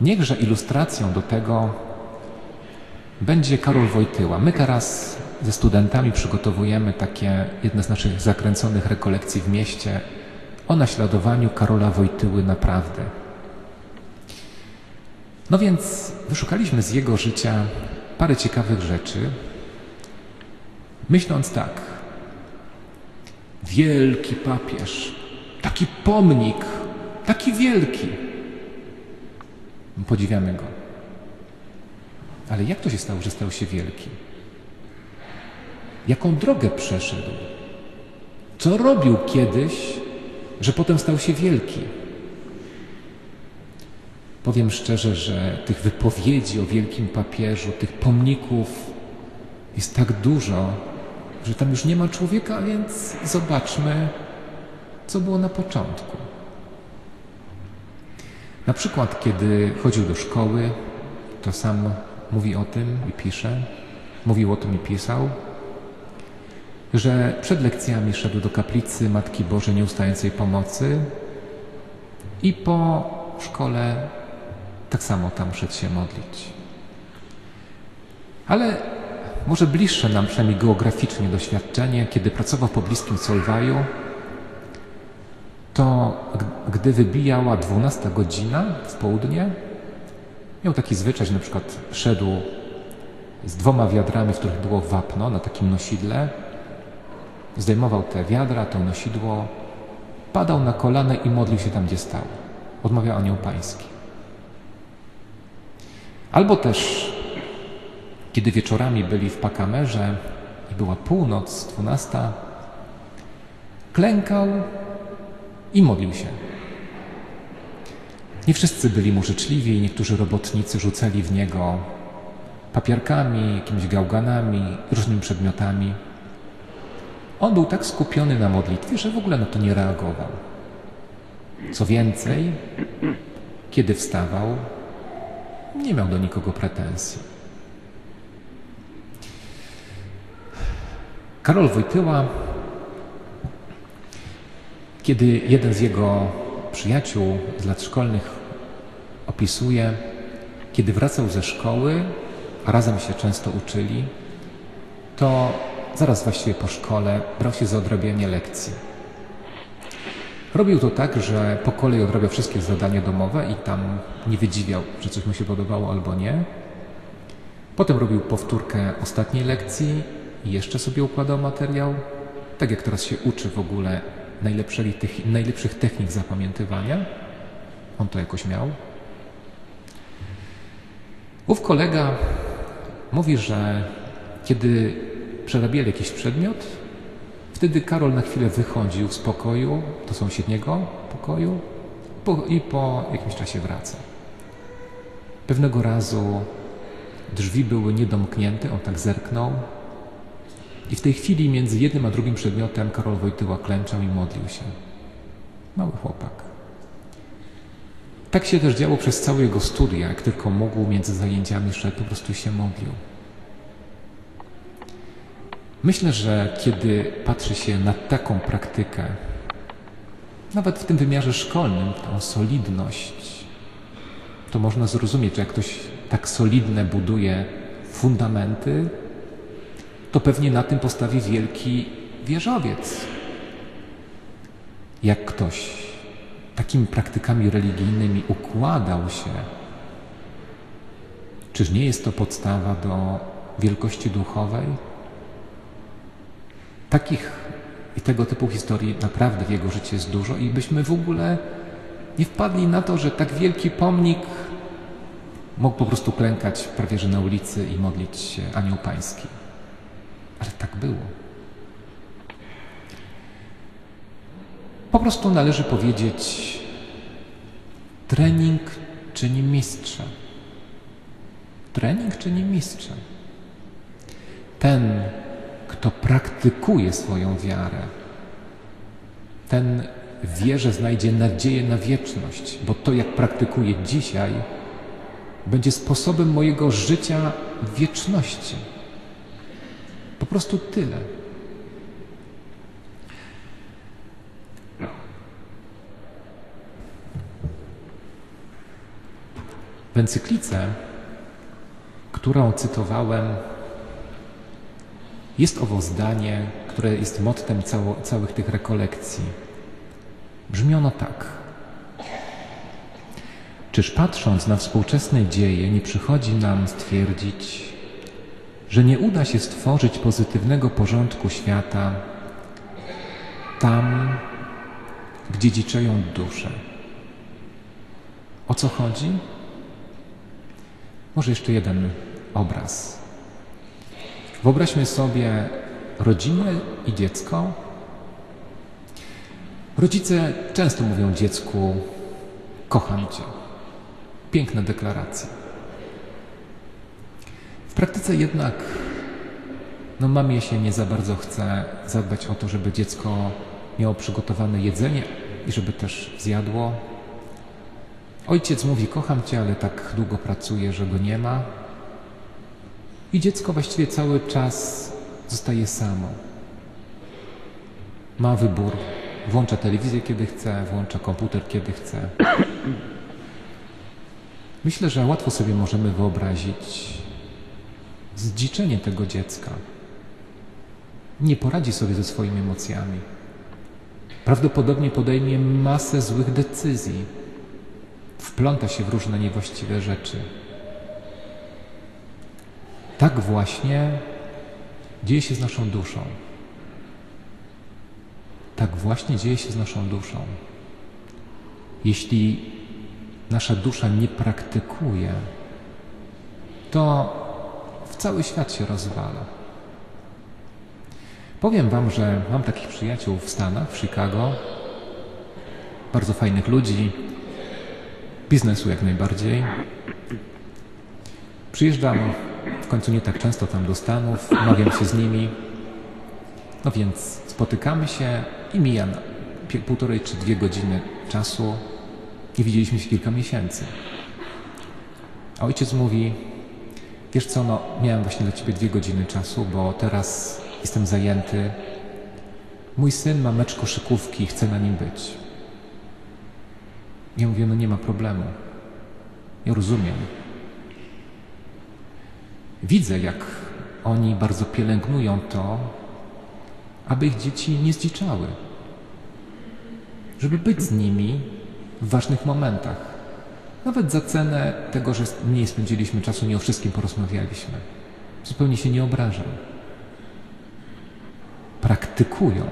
Niechże ilustracją do tego będzie Karol Wojtyła. My teraz ze studentami przygotowujemy takie jedne z naszych zakręconych rekolekcji w mieście o naśladowaniu Karola Wojtyły naprawdę. No więc wyszukaliśmy z jego życia parę ciekawych rzeczy, myśląc tak. Wielki papież, taki pomnik, taki wielki. Podziwiamy go. Ale jak to się stało, że stał się wielki? Jaką drogę przeszedł? Co robił kiedyś, że potem stał się wielki? Powiem szczerze, że tych wypowiedzi o wielkim papieżu, tych pomników jest tak dużo, że tam już nie ma człowieka, więc zobaczmy, co było na początku. Na przykład, kiedy chodził do szkoły, to sam mówi o tym i pisze, mówił o tym i pisał, że przed lekcjami szedł do kaplicy Matki Bożej Nieustającej Pomocy i po szkole tak samo tam szedł się modlić. Ale może bliższe nam przynajmniej geograficznie doświadczenie, kiedy pracował w pobliskim Solwaju, to gdy wybijała 12 godzina w południe, miał taki zwyczaj, że na przykład szedł z dwoma wiadrami, w których było wapno na takim nosidle, zdejmował te wiadra, to nosidło, padał na kolana i modlił się tam, gdzie stał. Odmawiał anioł pański. Albo też, kiedy wieczorami byli w Pakamerze i była północ, dwunasta, klękał i modlił się. Nie wszyscy byli mu życzliwi, niektórzy robotnicy rzucali w niego papierkami, jakimiś gałganami, różnymi przedmiotami. On był tak skupiony na modlitwie, że w ogóle na to nie reagował. Co więcej, kiedy wstawał, nie miał do nikogo pretensji. Karol Wojtyła, kiedy jeden z jego przyjaciół z lat szkolnych opisuje, kiedy wracał ze szkoły, a razem się często uczyli, to zaraz właściwie po szkole brał się za odrabianie lekcji. Robił to tak, że po kolei odrabiał wszystkie zadania domowe i tam nie wydziwiał, że coś mu się podobało albo nie. Potem robił powtórkę ostatniej lekcji i jeszcze sobie układał materiał. Tak jak teraz się uczy w ogóle najlepszych technik zapamiętywania. On to jakoś miał. Ów kolega mówi, że kiedy przerabiali jakiś przedmiot, Wtedy Karol na chwilę wychodził z pokoju, do sąsiedniego pokoju po, i po jakimś czasie wraca. Pewnego razu drzwi były niedomknięte, on tak zerknął i w tej chwili między jednym a drugim przedmiotem Karol Wojtyła klęczał i modlił się. Mały chłopak. Tak się też działo przez całe jego studia. Jak tylko mógł między zajęciami szedł, po prostu się modlił. Myślę, że kiedy patrzy się na taką praktykę, nawet w tym wymiarze szkolnym, tą solidność, to można zrozumieć, że jak ktoś tak solidne buduje fundamenty, to pewnie na tym postawi wielki wieżowiec. Jak ktoś takimi praktykami religijnymi układał się, czyż nie jest to podstawa do wielkości duchowej? Takich i tego typu historii naprawdę w jego życiu jest dużo i byśmy w ogóle nie wpadli na to, że tak wielki pomnik mógł po prostu klękać prawie że na ulicy i modlić się anioł pański. Ale tak było. Po prostu należy powiedzieć, trening czyni mistrza. Trening czyni mistrza. Ten, kto praktykuje swoją wiarę, ten wie, że znajdzie nadzieję na wieczność, bo to, jak praktykuję dzisiaj, będzie sposobem mojego życia w wieczności. Po prostu tyle. W encyklice, którą cytowałem, jest owo zdanie, które jest mottem cało, całych tych rekolekcji. Brzmi ono tak. Czyż patrząc na współczesne dzieje, nie przychodzi nam stwierdzić, że nie uda się stworzyć pozytywnego porządku świata tam, gdzie dziczeją dusze? O co chodzi? Może jeszcze jeden obraz. Wyobraźmy sobie rodzinę i dziecko. Rodzice często mówią dziecku: Kocham cię. Piękne deklaracje. Praktyce jednak, no mamie się nie za bardzo chce zadbać o to, żeby dziecko miało przygotowane jedzenie i żeby też zjadło. Ojciec mówi: Kocham cię, ale tak długo pracuje, że go nie ma. I dziecko właściwie cały czas zostaje samo. Ma wybór. Włącza telewizję kiedy chce, włącza komputer kiedy chce. Myślę, że łatwo sobie możemy wyobrazić zdziczenie tego dziecka. Nie poradzi sobie ze swoimi emocjami. Prawdopodobnie podejmie masę złych decyzji. Wpląta się w różne niewłaściwe rzeczy. Tak właśnie dzieje się z naszą duszą. Tak właśnie dzieje się z naszą duszą. Jeśli nasza dusza nie praktykuje, to cały świat się rozwala. Powiem Wam, że mam takich przyjaciół w Stanach, w Chicago, bardzo fajnych ludzi, biznesu jak najbardziej. Przyjeżdżam w końcu nie tak często tam do Stanów, umawiam się z nimi. No więc spotykamy się i mija półtorej czy dwie godziny czasu. Nie widzieliśmy się kilka miesięcy. A ojciec mówi, wiesz co, no miałem właśnie dla ciebie dwie godziny czasu, bo teraz jestem zajęty. Mój syn ma mecz koszykówki i chce na nim być. Ja mówię, no nie ma problemu. Ja rozumiem. Widzę, jak oni bardzo pielęgnują to, aby ich dzieci nie zdziczały. Żeby być z nimi w ważnych momentach. Nawet za cenę tego, że mniej spędziliśmy czasu, nie o wszystkim porozmawialiśmy. Zupełnie się nie obrażam. Praktykują